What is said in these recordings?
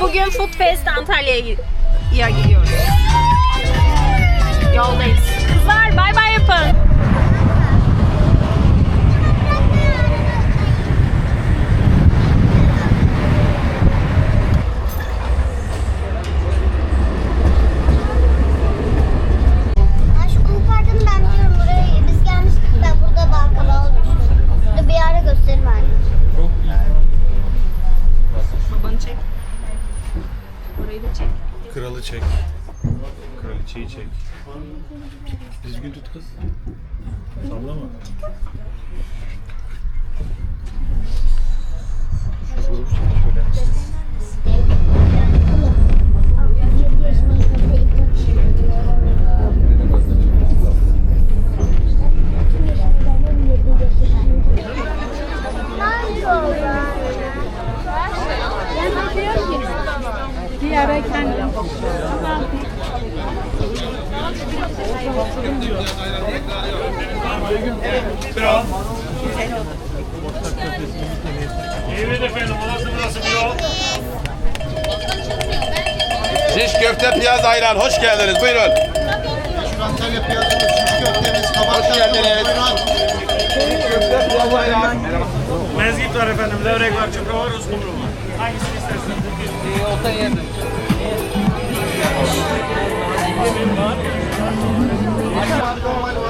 Bugün Food Fest Antalya'ya gi- ya gidiyoruz. Yoldayız. Kızlar bay bay yapın. Ben şu kum parkını ben biliyorum buraya biz gelmiştik ben burada baklava olmuştum. Burada bir ara gösterim anne. Babanı çek. Orayı da çek. Kralı çek. Kraliçeyi çek. Düzgün tut kız. Sallama. Şu grubu çek şöyle. Evet efendim, orası burası bir yol. Şiş köfte piyaz ayran hoş geldiniz buyurun. Antalya piyasası şiş köftemiz, kabak Hoş geldiniz. Köfte piyaz ayran. Mezgit var efendim, levrek var, çupra var, uskumru var. Hangisini isterseniz.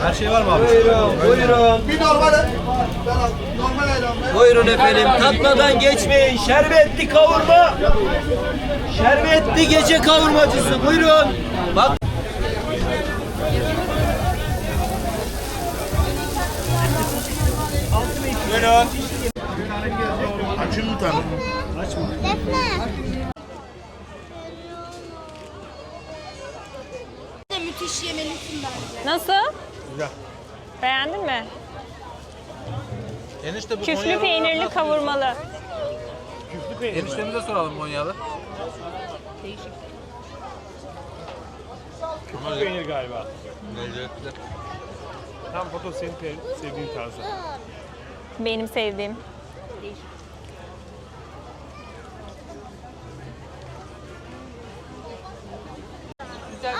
Her şey var mı abi? Bir normal normal ayran. Buyurun efendim. Tatmadan geçmeyin. Şerbetli kavurma. Şerbetli gece kavurmacısı. Buyurun. Bak. Buyurun. Açın mı tanrım? Defne. Nasıl? Güzel. Beğendin mi? Enişte bu Küflü Konyalı peynirli kavurmalı. Eniştemize soralım Konyalı. Küçük peynir galiba. Lezzetli. Tam foto senin sevdiğin tarzı. Benim sevdiğim.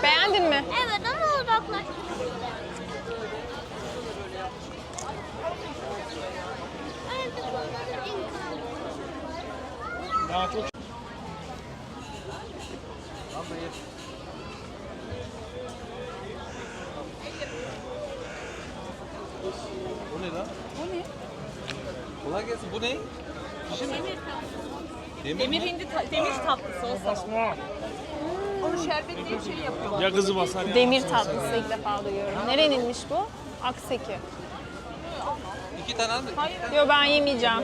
Beğendin mi? Evet ama odaklaş. Çok Bu ne lan? Bu ne? Kolay gelsin. Bu ne? Demir hindi ta- demir tatlısı o basma. Onu şerbetleyip şey yapıyorlar. Ya kızı basar ya. Demir tatlısı ilk defa duyuyorum. Nereninmiş bu? Akseki. İki tane aldık. Yo ben yemeyeceğim.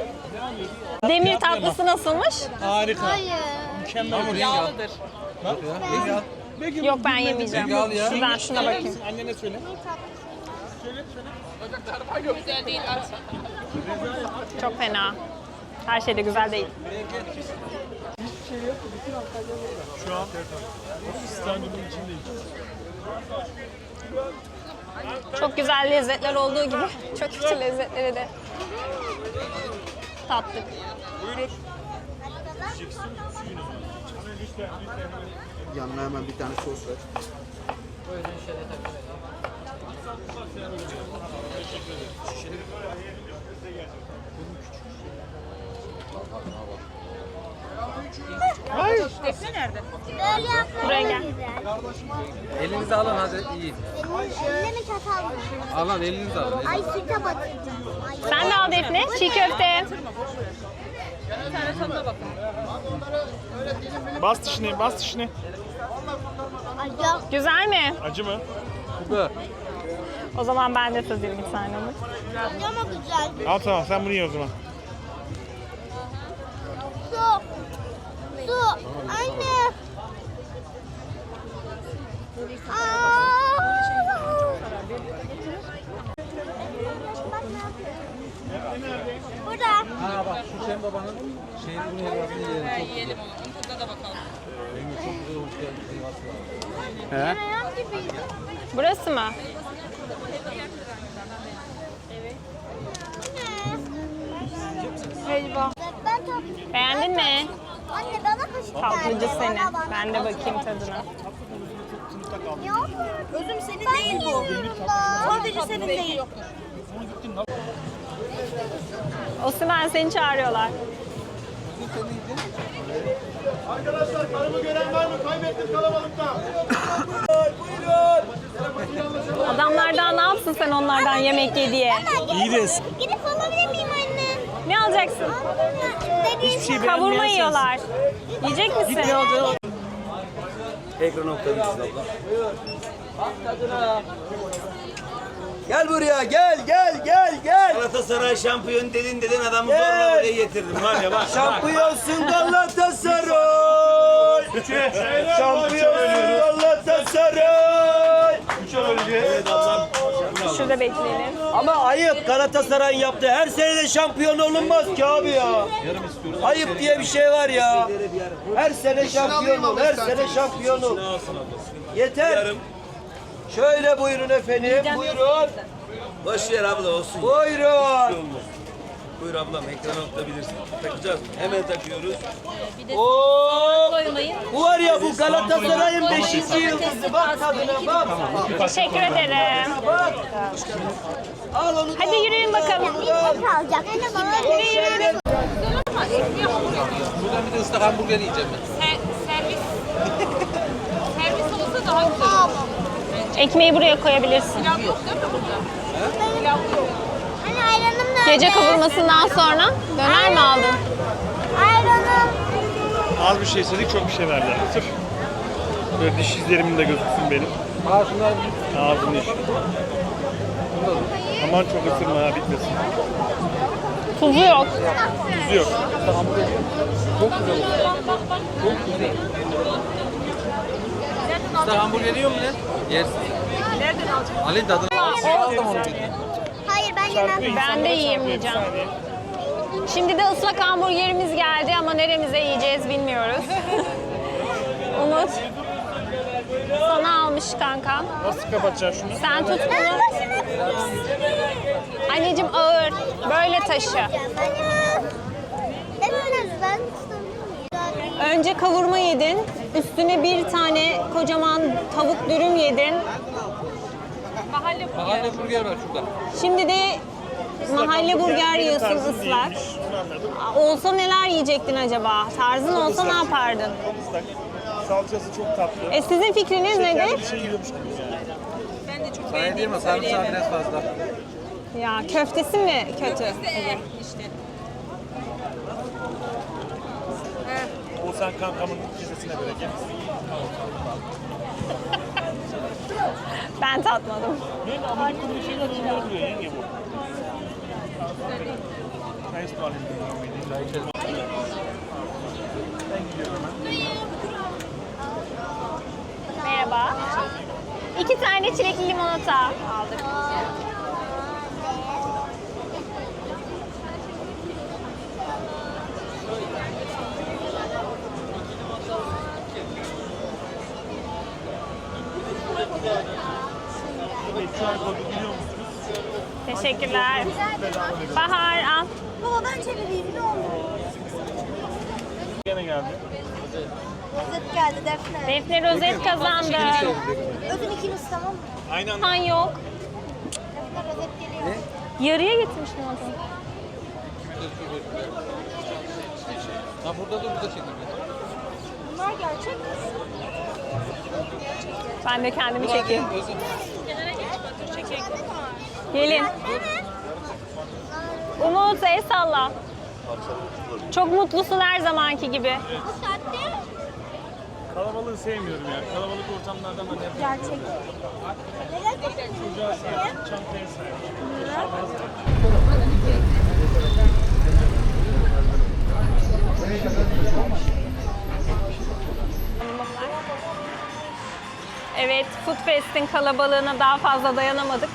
Demir tatlısı nasılmış? Harika. Hayır. Mükemmel. Yağlıdır. Bak ya. Al. Yok ben yemeyeceğim. Al ya. Ben şuna bakayım. Annene söyle. Güzel değil. Çok fena. Her şey de güzel değil. Şu an stadyumun içindeyiz. Çok güzel lezzetler olduğu gibi çok kötü lezzetleri de tattık. Yanına hemen bir tane sos ver. Defne nerede? Böyle yapmak Buraya gel. Elinizi alın hadi iyi. Elimde mi çatal var? Al al elinizi alın. Ay süte batıracağım. Ay. Sen de al Defne. Çiğ köfte. Bir tane tadına bakın. Bas dişini, bas dişini. Yok. Güzel mi? Acı mı? Süper. O zaman ben de tadayım bir tane onu. Ama güzel. Al tamam, sen bunu ye o zaman. Anne. Burada. Ha bak şu Şen babanın şeyini bunu helvasını yiyelim. Yiyelim onu. Burada da bakalım. Yenge çok güzel olmuş. Merak gibiydi. Burası mı? Helva. Beğendin mi? Anne bana kaşık Tatlıcı seni. Ben de bakayım tadına. Yok. Özüm senin Ben değil bu. Sadece senin değil. Osman seni çağırıyorlar. Arkadaşlar karımı gören var mı? Kaybettim kalabalıkta. Adamlar daha ne yapsın sen onlardan yemek ye diye. İyi de. Gidip alabilir miyim anne? Ne alacaksın? Dediğim şey. Kavurma yiyorlar. Yiyecek misin? Ekran noktamızız abla. Bak tadına. Gel buraya gel gel gel gel. Galatasaray şampiyon dedin dedin adamı Gel. zorla buraya getirdim var ya bak. Şampiyonsun Galatasaray. Şampiyonsun Galatasaray. Evet. Şurada bekleyelim. Ama ayıp Galatasaray'ın yaptığı her sene de şampiyon olunmaz ki abi ya. Ayıp diye bir şey var ya. Her sene şampiyon ol, her sene şampiyon ol. Yeter. Şöyle buyurun efendim, buyurun. Boş ver abla olsun. Buyurun. Buyur ablam ekran nokta Takacağız? Hemen takıyoruz. Oo, bu var ya bu Galatasaray'ın 5. yıldızı. Bak tadına bak. Teşekkür ederim. Bak. Al onu da Hadi yürüyün bakalım. Bir tek alacak. Anne bana Şöyle Buradan bir de ıslak hamburger yiyeceğim ben. servis. servis olsa daha güzel olur. Ekmeği buraya koyabilirsin. Pilav yok değil mi burada? Pilav yok. Anne ayranım nerede? Gece kavurmasından sonra döner mi aldın? Ayranım. Az bir şey istedik çok bir şey verdiler. Sırf böyle diş izlerimin de gözüksün benim. Şunlar Ağzım iş. Aman çok ısırma ha bitmesin. Tuzu yok. Tuzu yok. ıslak hamburger yiyor mu lan? Yersin. Nereden alacaksın? Alin tadına. Aldım onu ben de yiyemeyeceğim. Şimdi de ıslak hamburgerimiz geldi ama neremize yiyeceğiz bilmiyoruz. Umut. Sana almış kanka. Nasıl kapatacağız şunu? Sen tut bunu. Anneciğim ağır. Böyle taşı. Önce kavurma yedin. Üstüne bir tane kocaman tavuk dürüm yedin. Mahalle bu. Mahalle burger var şurada. Şimdi de mahalle burger yiyorsun ıslak. Olsa neler yiyecektin acaba? Tarzın olsa ne yapardın? Islak. Salçası çok tatlı. E sizin fikriniz Şekerli nedir? bir şey yiyormuş gibi yani. Ben de çok Sana beğendiğim diyeyim mi? Sarımsağı biraz fazla. Ya köftesi mi kötü? Eh işte. Oğuzhan kankamın kesesine bereket. Ben tatmadım. Ne Amerika'da bir şeyler oluyor diyor yenge bu. Çay ısmarlayayım. Merhaba. İki tane çilekli limonata aldık. Evet, şu an kodu biliyor musunuz? Teşekkürler. Bahar al. Baba ben çevireyim ne olur. Gene geldi. Rozet geldi Defne. Defne Rozet kazandı. Ödün ikiniz tamam mı? Aynı anda. Han yok. Defne rozet geliyor. Yarıya getirmiş limonatayı. Ha burada dur burada çekin. Bunlar gerçek mi? Ben de kendimi çekeyim. Gelin. Umut el salla. Çok mutlusun her zamanki gibi. Kalabalığı sevmiyorum ya. Kalabalık ortamlardan ben hep gerçek. Çocuğa sahip, çantaya sahip. Evet, Food Fest'in kalabalığına daha fazla dayanamadık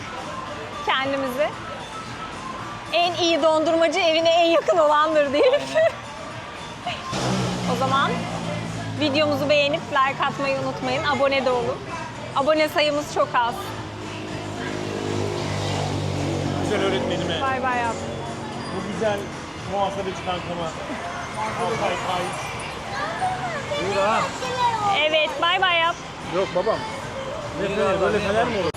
kendimizi. En iyi dondurmacı evine en yakın olandır diyelim. o zaman videomuzu beğenip like atmayı unutmayın. Abone de olun. Abone sayımız çok az. Güzel öğretmenime, Bay bay yap. bu güzel muhasebeci kankama, Altay ha. Evet bay bay yap. Yok babam. Ne fener böyle fener mi olur?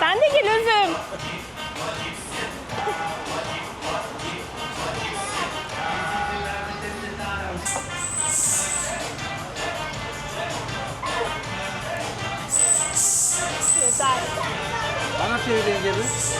Sen de gel özüm. Yeter. Bana çevirin geri.